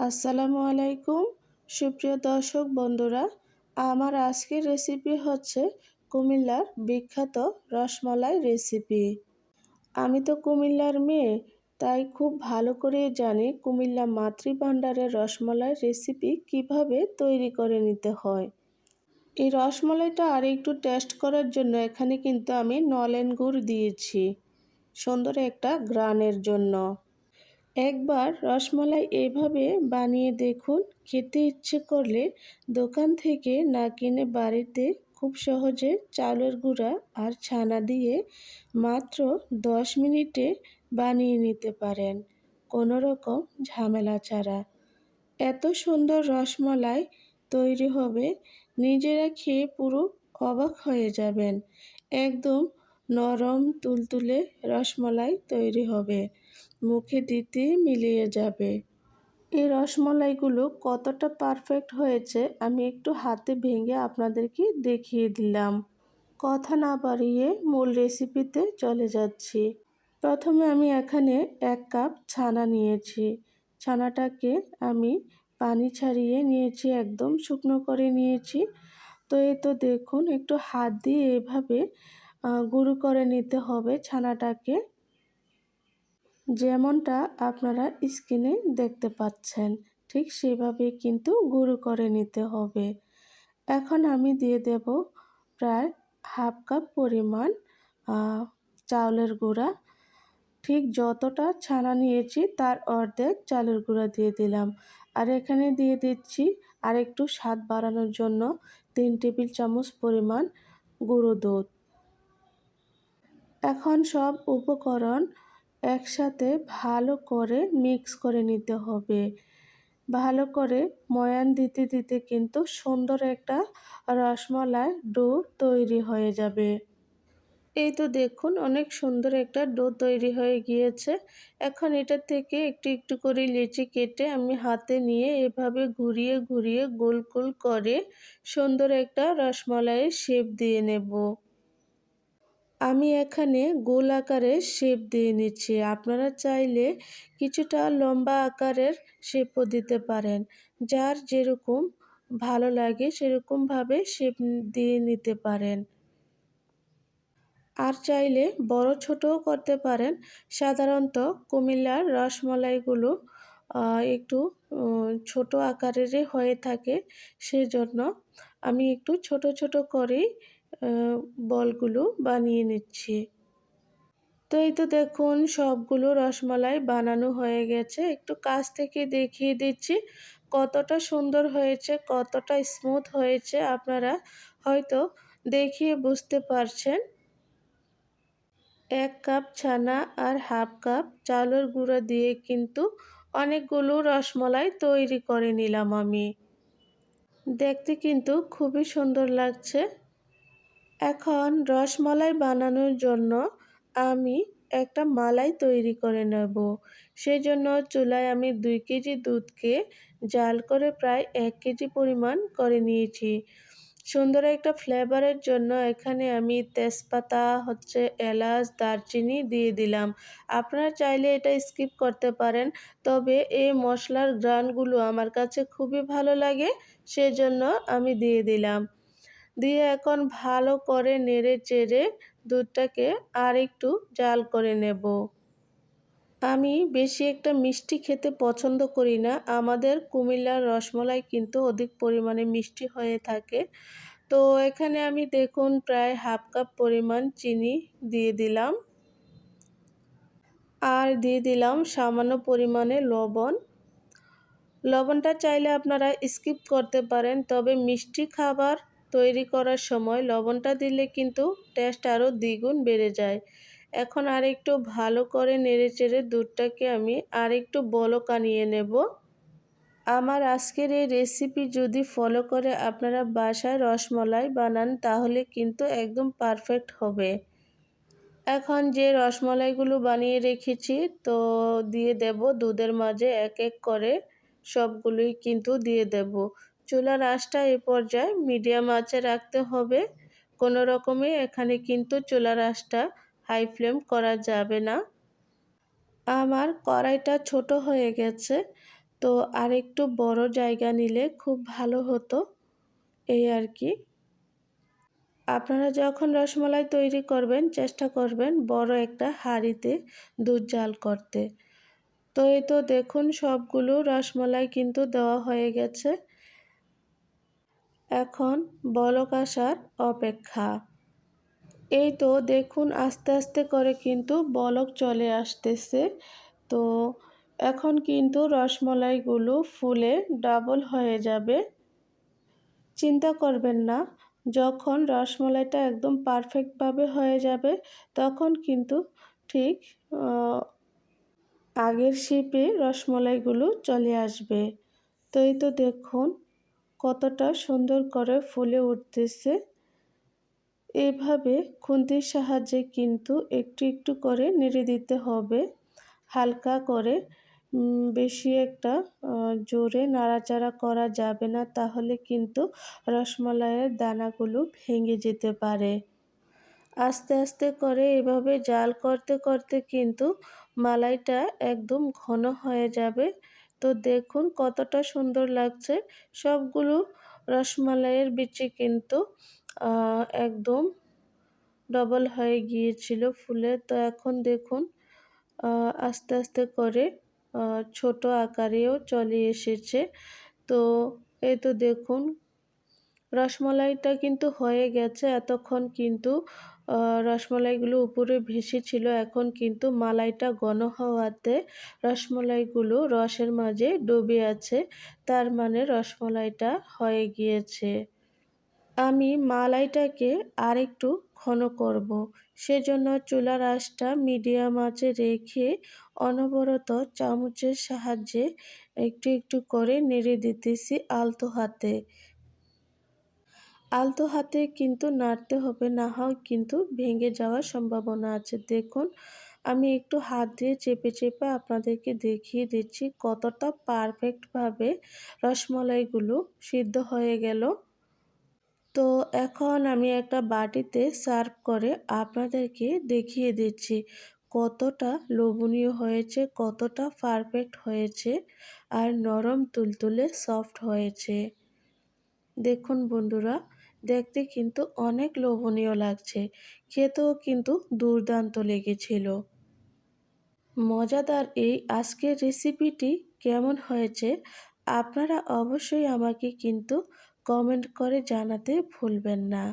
আসসালামু আলাইকুম, সুপ্রিয় দর্শক বন্ধুরা। আমার আজকের রেসিপি হচ্ছে কুমিল্লার বিখ্যাত রসমালাই রেসিপি আমি তো কুমিল্লার মেয়ে, তাই খুব ভালো করে জানি কুমিল্লা মাতৃভাণ্ডারের রসমালাই রেসিপি কীভাবে তৈরি করে নিতে হয়। এই রসমালাইটা আর একটু টেস্ট করার জন্য এখানে কিন্তু আমি নলেন গুড় দিয়েছি, সুন্দর একটা গ্রানের জন্য। একবার রসমালাই এভাবে বানিয়ে দেখুন, খেতে ইচ্ছে করলে দোকান থেকে না কিনে বাড়িতে খুব সহজে চালের গুঁড়া আর ছানা দিয়ে মাত্র দশ মিনিটে বানিয়ে নিতে পারেন, কোনো রকম ঝামেলা ছাড়া। এত সুন্দর রসমালাই তৈরি হবে, নিজেরা খেয়ে পুরো অবাক হয়ে যাবেন। একদম নরম তুলতুলে রসমলাই তৈরি হবে। মুখে দিতে মিলিয়ে যাবে। এই রসমলাইগুলো কতটা পারফেক্ট হয়েছে আমি একটু হাতে ভেঙে আপনাদেরকে দেখিয়ে দিলাম। কথা না বাড়িয়ে মূল রেসিপিতে চলে যাচ্ছি। প্রথমে আমি এখানে এক কাপ ছানা নিয়েছি। ছানাটাকে আমি পানি ছাড়িয়ে নিয়েছি, একদম শুকনো করে নিয়েছি। তো এই তো দেখুন, একটু হাত দিয়ে এভাবে গুঁড়ো করে নিতে হবে ছানাটাকে। যেমনটা আপনারা স্ক্রিনে দেখতে পাচ্ছেন, ঠিক সেভাবে কিন্তু গুঁড়ো করে নিতে হবে। এখন আমি দিয়ে দেব প্রায় হাফ কাপ পরিমাণ চাউলের গুঁড়া। ঠিক যতটা ছানা নিয়েছি তার অর্ধেক চালের গুঁড়া দিয়ে দিলাম। আর এখানে দিয়ে দিচ্ছি আর একটু স্বাদ বাড়ানোর জন্য তিন টেবিল চামচ পরিমাণ গুঁড়ো দুধ। এখন সব উপকরণ একসাথে ভালো করে মিক্স করে নিতে হবে। ভালো করে ময়ান দিতে দিতে কিন্তু সুন্দর একটা রসমালাই ডো তৈরি হয়ে যাবে। এই তো দেখুন, অনেক সুন্দর একটা ডো তৈরি হয়ে গিয়েছে। এখন এটা থেকে একটু একটু করে লেচি কেটে আমি হাতে নিয়ে এভাবে ঘুরিয়ে ঘুরিয়ে গোল গোল করে সুন্দর একটা রসমালাইয়ের শেপ দিয়ে নেব। আমি এখানে গোল আকারের শেপ দিয়ে নিচ্ছি। আপনারা চাইলে কিছুটা লম্বা আকারের শেপও দিতে পারেন। যার যেরকম ভালো লাগে সেরকমভাবে শেপ দিয়ে নিতে পারেন। আর চাইলে বড় ছোটও করতে পারেন। সাধারণত কুমিল্লার রসমলাইগুলো একটু ছোট আকারেরই হয়ে থাকে। সেজন্য আমি একটু ছোট ছোট করেই বলগুলো বানিয়ে নিচ্ছি। তো এই তো দেখুন, সবগুলো রসমালাই বানানো হয়ে গেছে। একটু কাছ থেকে দেখিয়ে দিচ্ছি কতটা সুন্দর হয়েছে, কতটা স্মুথ হয়েছে। আপনারা হয়তো দেখিয়ে বুঝতে পারছেন। এক কাপ ছানা আর হাফ কাপ চালের গুঁড়ো দিয়ে কিন্তু অনেকগুলো রসমলাই তৈরি করে নিলাম আমি। দেখতে কিন্তু খুবই সুন্দর লাগছে। এখন রসমালাই বানানোর জন্য আমি একটা মালাই তৈরি করে নেব। সেই জন্য চুলায় আমি দুই কেজি দুধকে জাল করে প্রায় এক কেজি পরিমাণ করে নিয়েছি। সুন্দর একটা ফ্লেভারের জন্য এখানে আমি তেজপাতা, হচ্ছে এলাচ, দারচিনি দিয়ে দিলাম। আপনারা চাইলে এটা স্কিপ করতে পারেন, তবে এই মশলার গ্রানগুলো আমার কাছে খুবই ভালো লাগে, সেজন্য আমি দিয়ে দিলাম। দিয়ে এখন ভালো করে নেড়ে চেড়ে দুধটাকে আর একটু জাল করে নেব। আমি বেশি একটা মিষ্টি খেতে পছন্দ করি না। আমাদের কুমিল্লার রসমলাই কিন্তু অধিক পরিমাণে মিষ্টি হয়ে থাকে। তো এখানে আমি দেখুন প্রায় হাফ কাপ পরিমাণ চিনি দিয়ে দিলাম। আর দিয়ে দিলাম সামান্য পরিমাণে লবণ। লবণটা চাইলে আপনারা স্কিপ করতে পারেন, তবে মিষ্টি খাবার তৈরি করার সময় লবণটা দিলে কিন্তু টেস্ট আরও দ্বিগুণ বেড়ে যায়। এখন আর একটু ভালো করে নেড়ে চেড়ে দুধটাকে আমি আর একটু বলক আনিয়ে নেব। আমার আজকের এই রেসিপি যদি ফলো করে আপনারা বাসায় রসমলাই বানান, তাহলে কিন্তু একদম পারফেক্ট হবে। এখন যে রসমলাইগুলো বানিয়ে রেখেছি, তো দিয়ে দেব দুধের মাঝে এক এক করে, সবগুলোই কিন্তু দিয়ে দেব। চুলার আঁচটা এ পর্যায়ে মিডিয়াম আঁচে রাখতে হবে। কোনো রকমে এখানে কিন্তু চুলার আঁচটা হাই ফ্লেম করা যাবে না। আমার কড়াইটা ছোট হয়ে গেছে, তো আরেকটু বড় জায়গা নিলে খুব ভালো হতো। এই আর কি। আপনারা যখন রসমালাই তৈরি করবেন, চেষ্টা করবেন বড় একটা হাঁড়িতে দুধ জাল করতে। তো এই তো দেখুন সবগুলো রসমালাই কিন্তু দেওয়া হয়ে গেছে। এখন বলক আসার অপেক্ষা। এই তো দেখুন, আস্তে আস্তে করে কিন্তু বলক চলে আসতেছে। তো এখন কিন্তু রসমলাইগুলো ফুলে ডাবল হয়ে যাবে। চিন্তা করবেন না, যখন রসমলাইটা একদম পারফেক্টভাবে হয়ে যাবে, তখন কিন্তু ঠিক আগের শিপে রসমলাইগুলো চলে আসবে। তো এই তো দেখুন কতটা সুন্দর করে ফুলে উঠতেছে। এভাবে খুন্তির সাহায্যে কিন্তু একটু একটু করে নেড়ে দিতে হবে। হালকা করে বেশি একটা জোরে নাড়াচাড়া করা যাবে না, তাহলে কিন্তু রসমালাইয়ের দানাগুলো ভেঙে যেতে পারে। আস্তে আস্তে করে এভাবে জাল করতে করতে কিন্তু মালাইটা একদম ঘন হয়ে যাবে। তো দেখুন কতটা সুন্দর লাগছে। সবগুলো রসমালাইয়ের বিচি কিন্তু একদম ডবল হয়ে গিয়েছিল ফুলে। তো এখন দেখুন আস্তে আস্তে করে ছোট আকারেও চলে এসেছে। তো এই তো দেখুন রসমলাইটা কিন্তু হয়ে গেছে। এতক্ষণ কিন্তু রসমলাইগুলো উপরে ভেসে ছিল। এখন কিন্তু মালাইটা ঘন হওয়াতে রসমলাইগুলো রসের মাঝে ডুবে আছে। তার মানে রসমলাইটা হয়ে গিয়েছে। আমি মালাইটাকে আরেকটু ঘন করব। সেজন্য চুলার আঁচটা মিডিয়াম আঁচে রেখে অনবরত চামচের সাহায্যে একটু একটু করে নেড়ে দিতেছি আলতো হাতে। আলতো হাতে কিন্তু নাড়তে হবে, না হয় কিন্তু ভেঙে যাওয়ার সম্ভাবনা আছে। দেখুন, আমি একটু হাত দিয়ে চেপে চেপে আপনাদেরকে দেখিয়ে দিচ্ছি কতটা পারফেক্টভাবে রসমলাইগুলো সিদ্ধ হয়ে গেল। তো এখন আমি একটা বাটিতে সার্ভ করে আপনাদেরকে দেখিয়ে দিচ্ছি কতটা লোভনীয় হয়েছে, কতটা পারফেক্ট হয়েছে আর নরম তুলতুলে সফট হয়েছে। দেখুন বন্ধুরা দেখতে কিন্তু অনেক লোভনীয় লাগছে। খেতেও কিন্তু দুর্দান্ত লেগেছিল। মজাদার এই আজকের রেসিপিটি কেমন হয়েছে, আপনারা অবশ্যই আমাকে কিন্তু কমেন্ট করে জানাতে ভুলবেন না।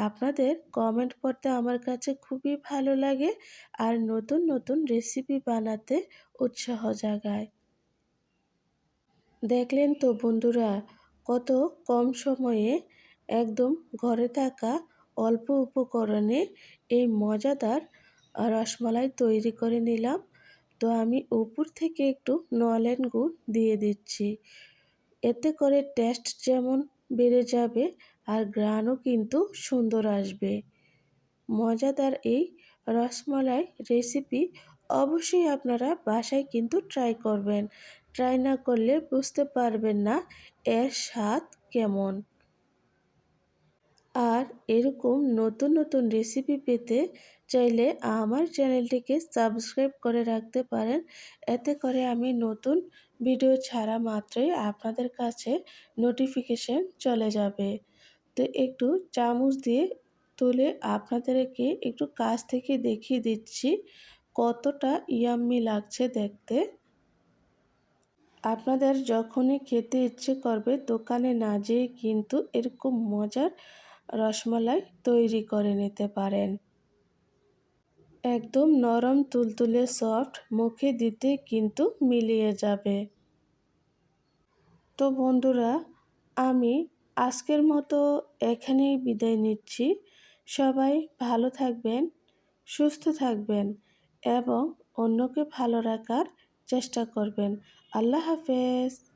আপনাদের কমেন্ট পড়তে আমার কাছে খুবই ভালো লাগে আর নতুন নতুন রেসিপি বানাতে উৎসাহ জাগায়। দেখলেন তো বন্ধুরা, কত কম সময়ে একদম ঘরে থাকা অল্প উপকরণে এই মজাদার রসমালাই তৈরি করে নিলাম। তো আমি উপর থেকে একটু নলেন গুড় দিয়ে দিচ্ছি। এতে করে টেস্ট যেমন বেড়ে যাবে আর গ্রানও কিন্তু সুন্দর আসবে। মজাদার এই রসমালাই রেসিপি অবশ্যই আপনারা বাসায় কিন্তু ট্রাই করবেন। ট্রাই না করলে বুঝতে পারবেন না এর স্বাদ কেমন। আর এরকম নতুন নতুন রেসিপি পেতে চাইলে আমার চ্যানেলটিকে সাবস্ক্রাইব করে রাখতে পারেন। এতে করে আমি নতুন ভিডিও ছাড়া মাত্রই আপনাদের কাছে নোটিফিকেশন চলে যাবে। তো একটু চামচ দিয়ে তুলে আপনাদেরকে একটু কাছ থেকে দেখিয়ে দিচ্ছি কতটা ইয়াম্মি লাগছে দেখতে। আপনাদের যখনই খেতে ইচ্ছে করবে দোকানে না যেয়ে কিন্তু এরকম মজার রসমালাই তৈরি করে নিতে পারেন। একদম নরম তুলতুলে সফট মুখে দিতে কিন্তু মিলিয়ে যাবে। তো বন্ধুরা, আমি আজকের মতো এখানেই বিদায় নিচ্ছি। সবাই ভালো থাকবেন, সুস্থ থাকবেন এবং অন্যকে ভালো রাখার চেষ্টা করবেন। আল্লাহ হাফেজ।